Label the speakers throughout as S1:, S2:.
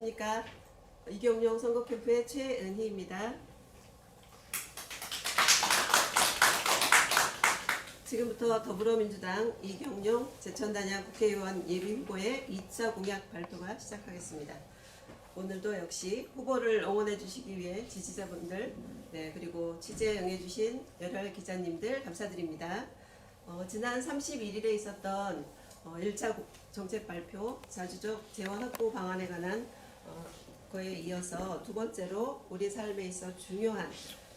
S1: 안녕하십니까 이경용 선거 캠프의 최은희입니다. 지금부터 더불어민주당 이경용 제천단양 국회의원 예비후보의 2차 공약 발표가 시작하겠습니다. 오늘도 역시 후보를 응원해 주시기 위해 지지자분들 네, 그리고 취재에 응해 주신 열혈 기자님들 감사드립니다. 어, 지난 31일에 있었던 어, 1차 정책 발표 자주적 재원 확보 방안에 관한 어, 거에 이어서 두 번째로 우리 삶에 있어 중요한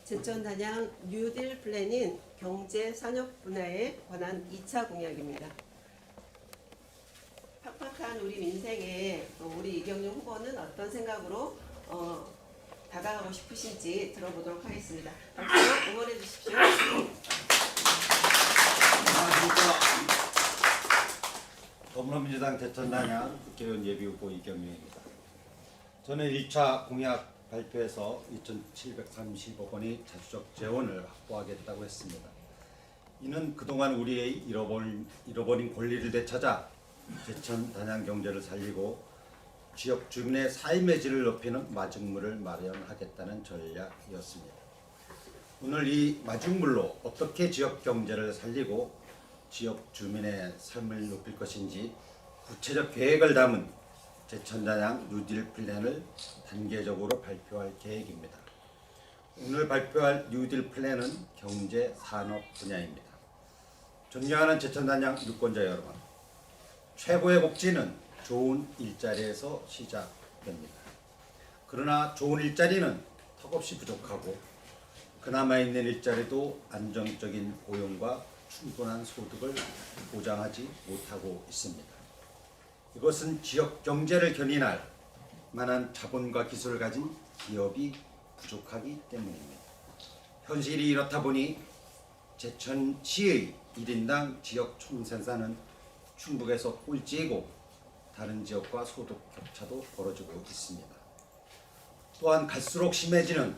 S1: 제천 단양 뉴딜 플랜인 경제 산업 분야에 관한 2차 공약입니다. 팍팍한 우리 민생에 어, 우리 이경용 후보는 어떤 생각으로 어, 다가가고 싶으신지 들어보도록 하겠습니다. 박수로 응원해 주십시오.
S2: 안녕하십니까. 더불어민주당 대천 단양 국회의원 예비후보 이경민입니다. 저는 1차 공약 발표에서 2,730억 원의 자주적 재원을 확보하겠다고 했습니다. 이는 그동안 우리의 잃어버린, 잃어버린 권리를 되찾아 제천 단양 경제를 살리고 지역 주민의 삶의 질을 높이는 마중물을 마련하겠다는 전략이었습니다. 오늘 이 마중물로 어떻게 지역 경제를 살리고 지역 주민의 삶을 높일 것인지 구체적 계획을 담은 제천단양 뉴딜 플랜을 단계적으로 발표할 계획입니다. 오늘 발표할 뉴딜 플랜은 경제 산업 분야입니다. 존경하는 제천단양 유권자 여러분, 최고의 복지는 좋은 일자리에서 시작됩니다. 그러나 좋은 일자리는 턱없이 부족하고 그나마 있는 일자리도 안정적인 고용과 충분한 소득을 보장하지 못하고 있습니다. 이것은 지역 경제를 견인할 만한 자본과 기술을 가진 기업이 부족하기 때문입니다. 현실이 이렇다 보니 제천시의 1인당 지역 총생산은 충북에서 꼴찌이고 다른 지역과 소득 격차도 벌어지고 있습니다. 또한 갈수록 심해지는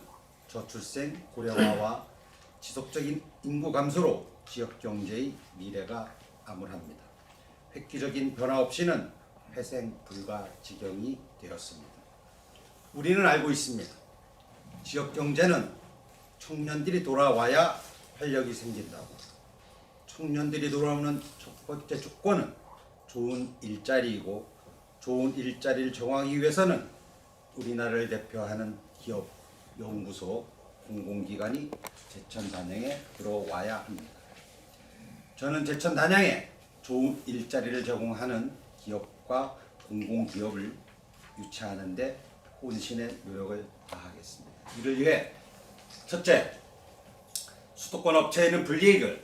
S2: 저출생 고령화와 지속적인 인구 감소로 지역 경제의 미래가 암울합니다. 획기적인 변화 없이는 회생 불가 지경이 되었습니다. 우리는 알고 있습니다. 지역 경제는 청년들이 돌아와야 활력이 생긴다고. 청년들이 돌아오는 첫 번째 조건은 좋은 일자리이고 좋은 일자리를 정하기 위해서는 우리나라를 대표하는 기업, 연구소, 공공기관이 제천 단양에 들어와야 합니다. 저는 제천 단양에 좋은 일자리를 제공하는 기업 과 공공기업을 유치하는데 혼신의 노력을 다하겠습니다. 이를 위해 첫째, 수도권 업체에는 불이익을,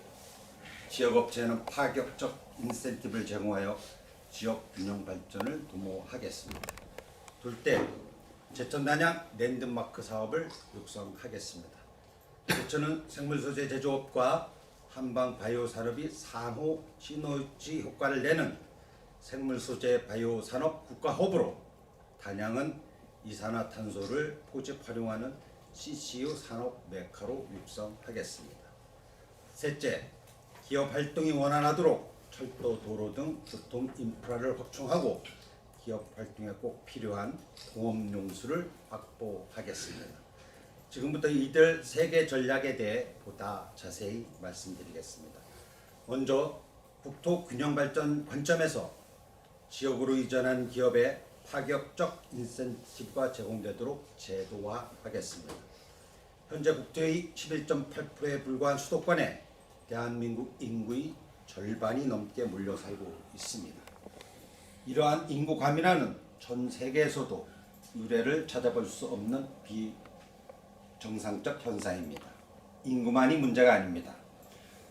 S2: 지역 업체에는 파격적 인센티브를 제공하여 지역 균형 발전을 도모하겠습니다. 둘째, 제천 단양 랜드마크 사업을 육성하겠습니다. 제천은 생물 소재 제조업과 한방 바이오 산업이 상호 시너지 효과를 내는 생물 소재 바이오 산업 국가 허브로 단양은 이산화탄소를 포집 활용하는 CCU 산업 메카로 육성하겠습니다. 셋째, 기업 활동이 원활하도록 철도, 도로 등 교통 인프라를 확충하고 기업 활동에 꼭 필요한 공업 용수를 확보하겠습니다. 지금부터 이들 세 개 전략에 대해 보다 자세히 말씀드리겠습니다. 먼저 국토 균형 발전 관점에서 지역으로 이전한 기업에 파격적 인센티브가 제공되도록 제도화하겠습니다. 현재 국토의 11.8%에 불과한 수도권에 대한민국 인구의 절반이 넘게 몰려 살고 있습니다. 이러한 인구 과밀화는 전 세계에서도 유례를 찾아볼 수 없는 비정상적 현상입니다. 인구만이 문제가 아닙니다.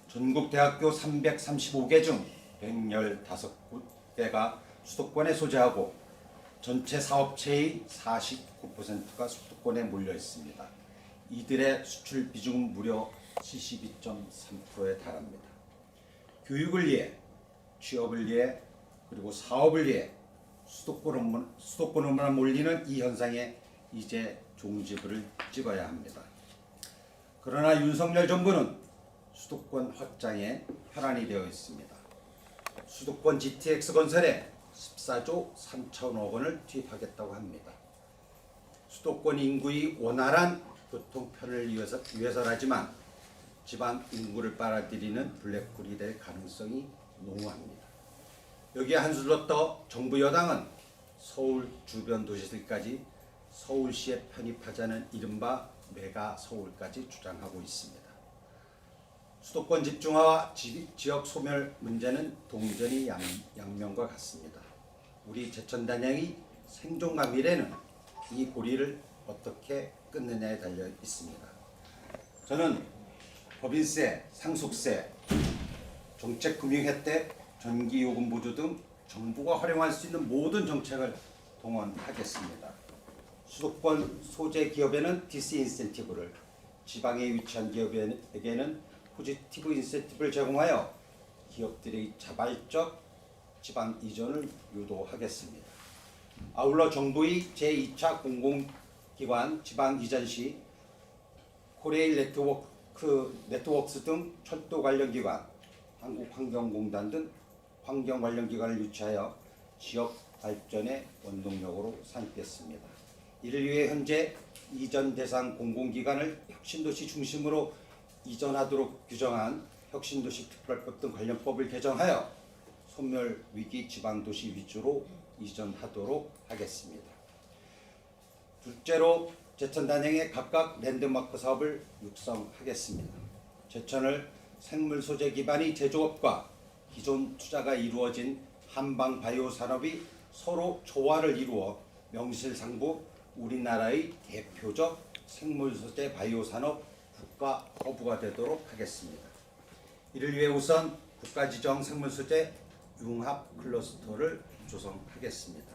S2: 전국 대학교 335개 중 115개가 수도권에 소재하고 전체 사업체의 49%가 수도권에 몰려 있습니다. 이들의 수출 비중은 무려 72.3%에 달합니다. 교육을 위해, 취업을 위해, 그리고 사업을 위해 수도권으로만, 수도권으로만 몰리는 이 현상에 이제 종지부를 찍어야 합니다. 그러나 윤석열 정부는 수도권 확장에 혈안이 되어 있습니다. 수도권 GTX 건설에 14조 3천억 원을 투입하겠다고 합니다. 수도권 인구의 원활한 교통편을 위해서, 위해서라지만 지방 인구를 빨아들이는 블랙홀이 될 가능성이 농후합니다. 여기에 한술로 떠 정부 여당은 서울 주변 도시들까지 서울시에 편입하자는 이른바 메가 서울까지 주장하고 있습니다. 수도권 집중화와 지, 지역 소멸 문제는 동전이 양, 양면과 같습니다. 우리 제천단양의 생존과 미래는 이 고리를 어떻게 끊느냐에 달려 있습니다. 저는 법인세, 상속세, 정책금융 혜택, 전기요금 보조 등 정부가 활용할 수 있는 모든 정책을 동원하겠습니다. 수도권 소재 기업에는 디스 인센티브를, 지방에 위치한 기업에게는 포지티브 인센티브를 제공하여 기업들의 자발적 지방 이전을 유도하겠습니다. 아울러 정부의 제2차 공공기관 지방 이전 시 코레일 네트워크 네트워크스 등 철도 관련 기관, 한국환경공단 등 환경 관련 기관을 유치하여 지역 발전의 원동력으로 삼겠습니다. 이를 위해 현재 이전 대상 공공기관을 혁신도시 중심으로 이전하도록 규정한 혁신도시 특별법 등 관련 법을 개정하여 소멸 위기 지방도시 위주로 이전하도록 하겠습니다. 둘째로 제천 단행의 각각 랜드마크 사업을 육성하겠습니다. 제천을 생물 소재 기반의 제조업과 기존 투자가 이루어진 한방 바이오 산업이 서로 조화를 이루어 명실상부 우리나라의 대표적 생물 소재 바이오 산업 국가 허브가 되도록 하겠습니다. 이를 위해 우선 국가 지정 생물 소재 융합 클러스터를 조성하겠습니다.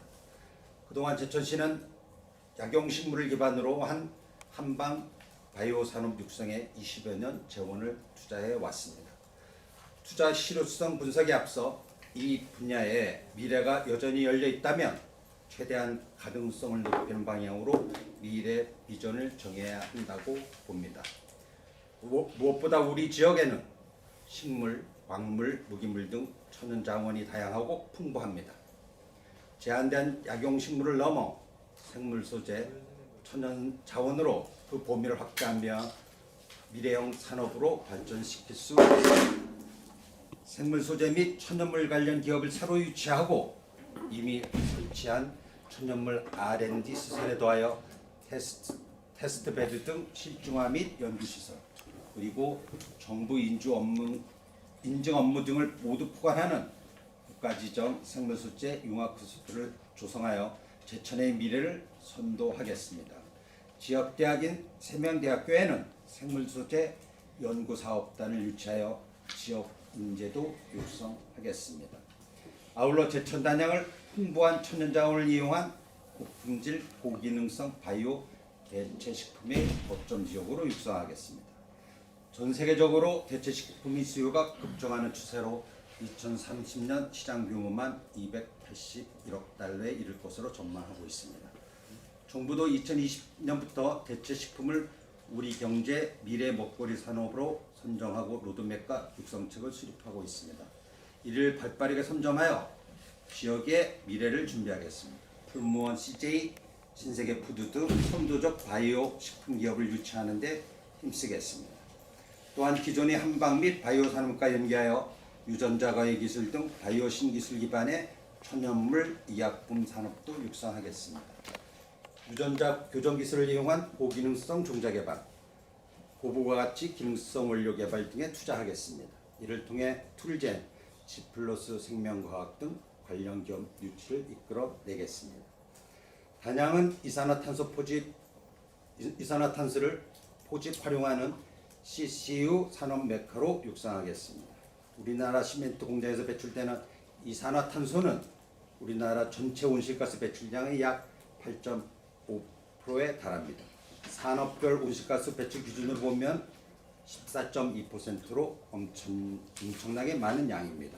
S2: 그동안 제천시는 약용식물을 기반으로 한 한방 바이오 산업 육성에 20여 년 재원을 투자해 왔습니다. 투자 실효성 분석에 앞서 이 분야에 미래가 여전히 열려 있다면 최대한 가능성을 높이는 방향으로 미래 비전을 정해야 한다고 봅니다. 무- 무엇보다 우리 지역에는 식물, 광물, 무기물 등 천연 자원이 다양하고 풍부합니다. 제한된 약용식물을 넘어 생물 소재, 천연 자원으로 그 범위를 확대하며 미래형 산업으로 발전시킬 수 있습니다. 생물 소재 및 천연물 관련 기업을 새로 유치하고 이미 설치한 천연물 R&D 시설에 더하여 테스트, 테스트 베드 등 실중화 및 연구 시설 그리고 정부 인주 업무 인증 업무 등을 모두 포괄하는 국가지정 생물 소재 융합 클러스터를 조성하여 제천의 미래를 선도하겠습니다. 지역 대학인 세명대학교에는 생물 소재 연구 사업단을 유치하여 지역 인재도 육성하겠습니다. 아울러 제천 단양을 풍부한 천연 자원을 이용한 고품질 고기능성 바이오 대체 식품의 거점 지역으로 육성하겠습니다. 전 세계적으로 대체 식품의 수요가 급증하는 추세로 2030년 시장 규모만 281억 달러에 이를 것으로 전망하고 있습니다. 정부도 2020년부터 대체 식품을 우리 경제 미래 먹거리 산업으로 선정하고 로드맵과 육성책을 수립하고 있습니다. 이를 발빠르게 선점하여 지역의 미래를 준비하겠습니다. 풀무원 CJ, 신세계 푸드 등 선도적 바이오 식품 기업을 유치하는 데 힘쓰겠습니다. 또한 기존의 한방 및 바이오 산업과 연계하여 유전자 가해 기술 등 바이오 신기술 기반의 천연물 의약품 산업도 육성하겠습니다. 유전자 교정 기술을 이용한 고기능성 종자 개발, 고부가 가치 기능성 원료 개발 등에 투자하겠습니다. 이를 통해 툴젠, 지플러스 생명과학 등 관련 기업 유치를 이끌어 내겠습니다. 단양은 이산화탄소 포집 이- 이산화탄소를 포집 활용하는 CCU 산업 메카로 육성하겠습니다. 우리나라 시멘트 공장에서 배출되는 이산화탄소는 우리나라 전체 온실가스 배출량의 약 8.5%에 달합니다. 산업별 온실가스 배출 기준으로 보면 14.2%로 엄청, 엄청나게 많은 양입니다.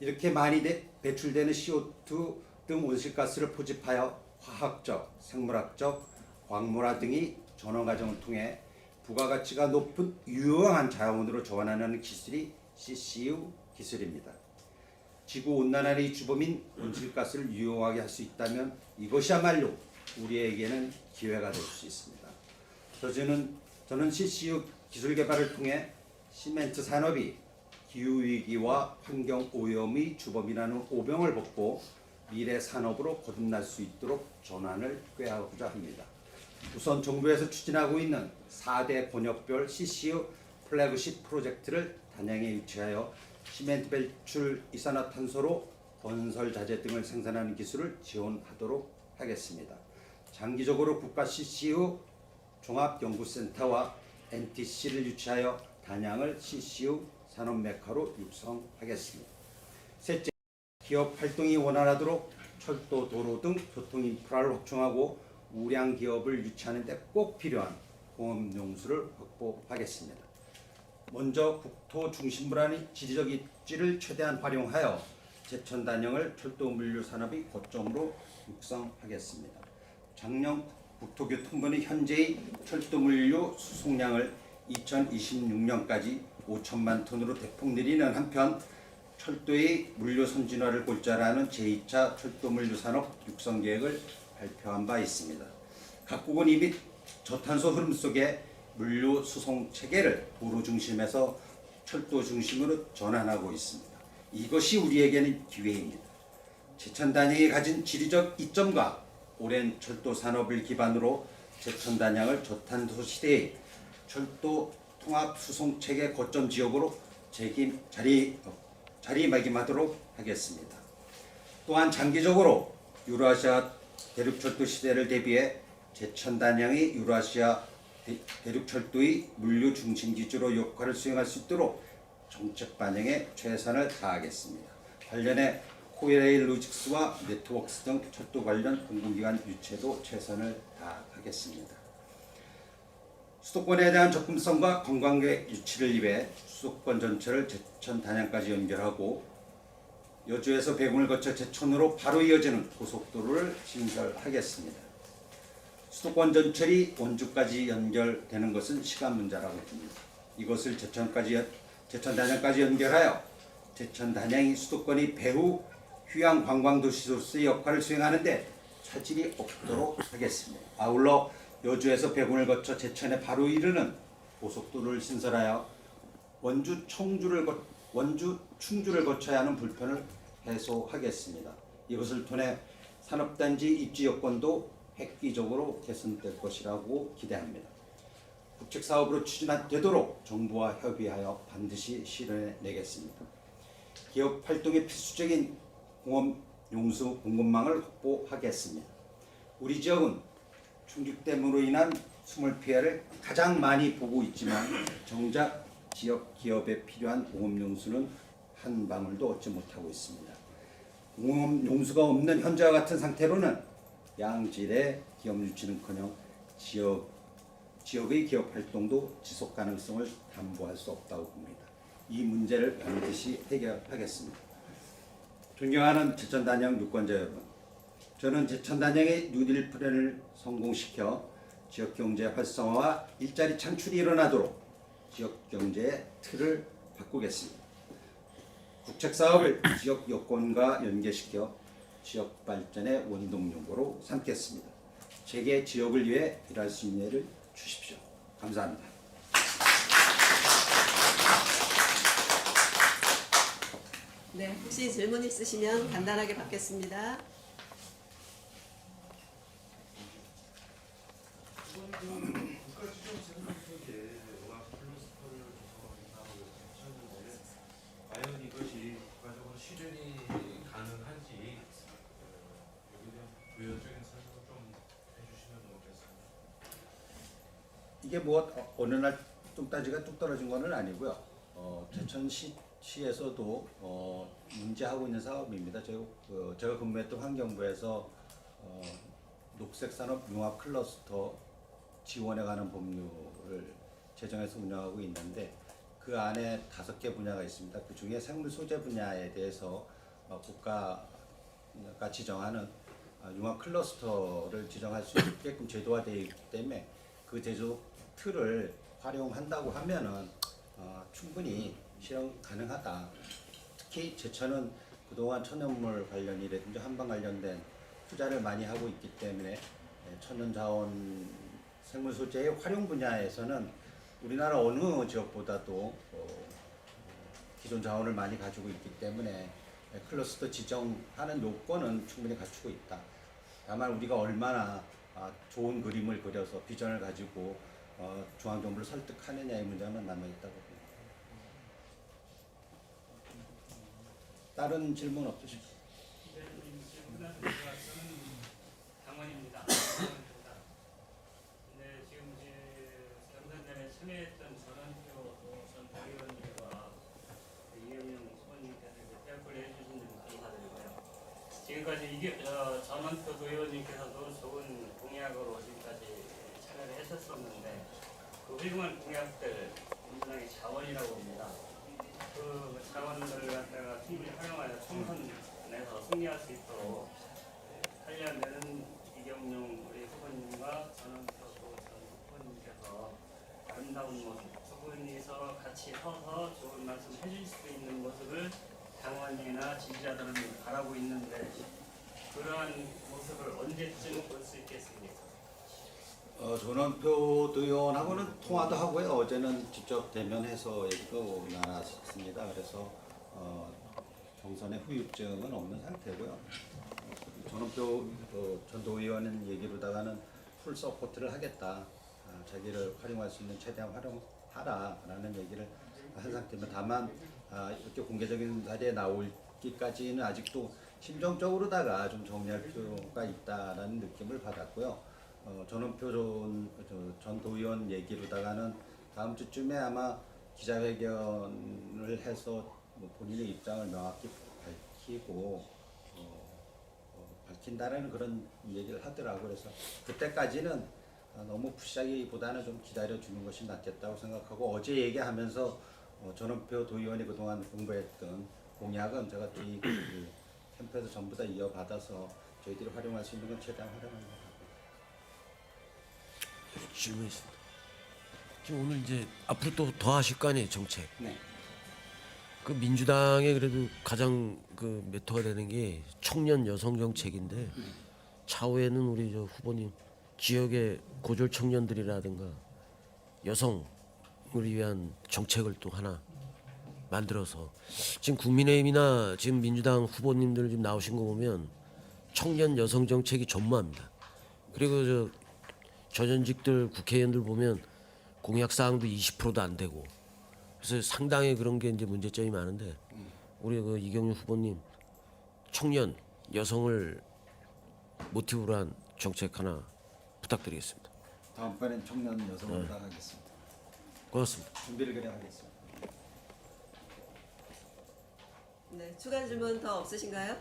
S2: 이렇게 많이 대- 배출되는 CO2 등 온실가스를 포집하여 화학적, 생물학적, 광물화 등의 전원 과정을 통해 부가가치가 높은 유용한 자원으로 전환하는 기술이 CCU 기술입니다. 지구 온난화의 주범인 온실가스를 유용하게 할 수 있다면 이것이야말로 우리에게는 기회가 될 수 있습니다. 저는 저는 CCU 기술 개발을 통해 시멘트 산업이 기후 위기와 환경 오염의 주범이라는 오병을 벗고 미래 산업으로 거듭날 수 있도록 전환을 꾀하고자 합니다. 우선 정부에서 추진하고 있는 4대 권역별 CCU 플래그십 프로젝트를 단양에 위치하여 시멘트 배출 이산화탄소로 건설 자재 등을 생산하는 기술을 지원하도록 하겠습니다. 장기적으로 국가 CCU 종합연구센터와 NTC를 유치하여 단양을 CCU 산업 메카로 육성하겠습니다. 셋째, 기업 활동이 원활하도록 철도, 도로 등 교통 인프라를 확충하고 우량 기업을 유치하는 데 꼭 필요한 공업 용수를 확보하겠습니다. 먼저 국토 중심부라는 지리적 입지를 최대한 활용하여 제천 단영을 철도 물류 산업의 거점으로 육성하겠습니다. 작년 국토교통부는 현재의 철도 물류 수송량을 2026년까지 5천만 톤으로 대폭 늘리는 한편 철도의 물류 선진화를 골자라는 제2차 철도 물류 산업 육성 계획을 발표한 바 있습니다. 각국은 이미 저탄소 흐름 속에 물류 수송 체계를 도로 중심에서 철도 중심으로 전환하고 있습니다. 이것이 우리에게는 기회입니다. 제천 단양이 가진 지리적 이점과 오랜 철도 산업을 기반으로 제천 단양을 저탄소 시대의 철도 통합 수송 체계 거점 지역으로 재김 자리 자리매김하도록 하겠습니다. 또한 장기적으로 유라시아 대륙철도 시대를 대비해 제천 단양이 유라시아 대- 대륙철도의 물류 중심 기지로 역할을 수행할 수 있도록 정책 반영에 최선을 다하겠습니다. 관련해 코레일 로직스와 네트워크스 등 철도 관련 공공기관 유치에도 최선을 다하겠습니다. 수도권에 대한 접근성과 관광객 유치를 위해 수도권 전체를 제천 단양까지 연결하고 여주에서 배군을 거쳐 제천으로 바로 이어지는 고속도로를 신설하겠습니다. 수도권 전철이 원주까지 연결되는 것은 시간 문제라고 봅니다. 이것을 제천까지 연- 제천 단양까지 연결하여 제천 단양이 수도권이 배후 휴양 관광 도시로서의 역할을 수행하는데 차질이 없도록 하겠습니다. 아울러 여주에서 배군을 거쳐 제천에 바로 이르는 고속도로를 신설하여 원주 청주를 거, 원주 충주를 거쳐야 하는 불편을 해소하겠습니다. 이것을 통해 산업단지 입지 여건도 획기적으로 개선될 것이라고 기대합니다. 국책 사업으로 추진되도록 정부와 협의하여 반드시 실현해내겠습니다. 기업 활동에 필수적인 공업 용수 공급망을 확보하겠습니다. 우리 지역은 충격댐으로 인한 수물 피해를 가장 많이 보고 있지만 정작 지역 기업에 필요한 공업 용수는 한 방울도 얻지 못하고 있습니다. 공업 용수가 없는 현재와 같은 상태로는 양질의 기업 유치는커녕 지역 지역의 기업 활동도 지속 가능성을 담보할 수 없다고 봅니다. 이 문제를 반드시 해결하겠습니다. 존경하는 제천 단양 유권자 여러분, 저는 제천 단양의 뉴딜 플랜을 성공시켜 지역 경제 활성화와 일자리 창출이 일어나도록 지역 경제의 틀을 바꾸겠습니다. 국책 사업을 지역 여건과 연계시켜 지역 발전의 원동력으로 삼겠습니다. 제게 지역을 위해 일할 수 있는 일을 주십시오. 감사합니다.
S1: 네, 혹시 질문 있으시면 간단하게 받겠습니다.
S3: 국가지정센터 속에 음악 클러스터를 구성하는 사업을 하셨는데 과연 이것이 국가적으로 실현이 가능한지 어, 여기에 대한 부연적인 설명 좀 해주시면 좋겠습니다.
S2: 이게 뭐 어, 어느 날 뚝따지가 뚝 떨어진 거는 아니고요. 어, 제천시 시에서도 어, 문제하고 있는 사업입니다. 제가, 그, 제가 근무했던 환경부에서 어, 녹색 산업 융합 클러스터 지원에 관한 법률을 제정해서 운영하고 있는데 그 안에 다섯 개 분야가 있습니다. 그 중에 생물 소재 분야에 대해서 어, 국가가 지정하는 아, 융합 클러스터를 지정할 수 있게끔 제도화되어 있기 때문에 그 제도 틀을 활용한다고 하면은 어, 충분히 실현 가능하다. 특히 제천은 그 그동안 천연물 관련이라든지 한방 관련된 투자를 많이 하고 있기 때문에 예, 천연 자원 생물 소재의 활용 분야에서는 우리나라 어느 지역보다도 어, 기존 자원을 많이 가지고 있기 때문에 예, 클러스터 지정하는 요건은 충분히 갖추고 있다. 다만 우리가 얼마나 아, 좋은 그림을 그려서 비전을 가지고 어, 중앙정부를 설득하느냐의 문제는 남아 있다고 봅니다. 다른 질문 없으십니까?
S4: 당원입니다. 근데 지금 이제 경선 전에 참여했던 전원표 전 대의원님과 이영영 후보님께서 이제 대학을 해주신 점 감사드리고요. 지금까지 이게 어, 전원표 도의원님께서도 좋은 공약으로 지금까지 참여를 했었었는데 그 훌륭한 공약들 민주당의 자원이라고 봅니다. 그 자원들을 갖다가 충분히 활용하여 총선에서 승리할 수 있도록 관련되는 이경용 우리 후보님과 전원표 전 후보님께서 아름다운 모습 두 분이서 같이 서서 좋은 말씀 해줄 수 있는 모습을 당원이나 지지자들은 바라고 있는데 그러한 모습을 언제쯤 볼 수 있겠습니까?
S2: 어, 전원표 의원하고는 통화도 하고요. 어제는 직접 대면해서 얘기도 나눴습니다. 그래서 어, 경선에 후유증은 없는 상태고요. 어, 전원표 어, 전도의원은 얘기로다가는 풀 서포트를 하겠다. 아, 자기를 활용할 수 있는 최대한 활용하라라는 얘기를 한 상태면 다만 아, 이렇게 공개적인 자리에 나올기까지는 아직도 심정적으로다가 좀 정리할 필요가 있다라는 느낌을 받았고요. 어, 전원표 전, 저, 전 도의원 얘기로다가는 다음 주쯤에 아마 기자회견을 해서 뭐 본인의 입장을 명확히 밝히고 어, 어, 밝힌다는 그런 얘기를 하더라고요. 그래서 그때까지는 아, 너무 푸시하기보다는 좀 기다려 주는 것이 낫겠다고 생각하고 어제 얘기하면서 어, 전원표 도의원이 그동안 공부했던 공약은 제가 저희 그 캠프에서 전부 다 이어받아서 저희들이 활용할 수 있는 건 최대한 같아요.
S5: 질문 있습니다. 지금 오늘 이제 앞으로 또 더 하실 거 아니에요 정책.
S2: 네.
S5: 그 민주당의 그래도 가장 그 메터가 되는 게 청년 여성 정책인데 차후에는 우리 저 후보님 지역의 고졸 청년들이라든가 여성을 위한 정책을 또 하나 만들어서 지금 국민의힘이나 지금 민주당 후보님들 지금 나오신 거 보면 청년 여성 정책이 전무합니다. 그리고 저 전현직들 국회의원들 보면 공약 사항도 20%도 안 되고 그래서 상당히 그런 게 이제 문제점이 많은데 우리 그 이경유 후보님 청년 여성을 모티브로 한 정책 하나 부탁드리겠습니다.
S2: 다음번엔 청년 여성으로 하겠습니다.
S5: 고맙습니다.
S2: 준비를 그래 하겠습니다.
S1: 네, 추가 질문 더 없으신가요?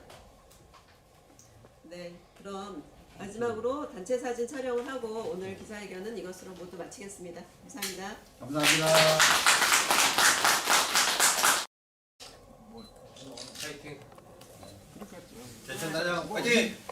S1: 네, 그럼 마지막으로 단체 사진 촬영을 하고 오늘 기자회견은 이것으로 모두 마치겠습니다. 감사합니다.
S2: 감사합니다.
S3: 파이팅!
S2: 대천단장 화이팅!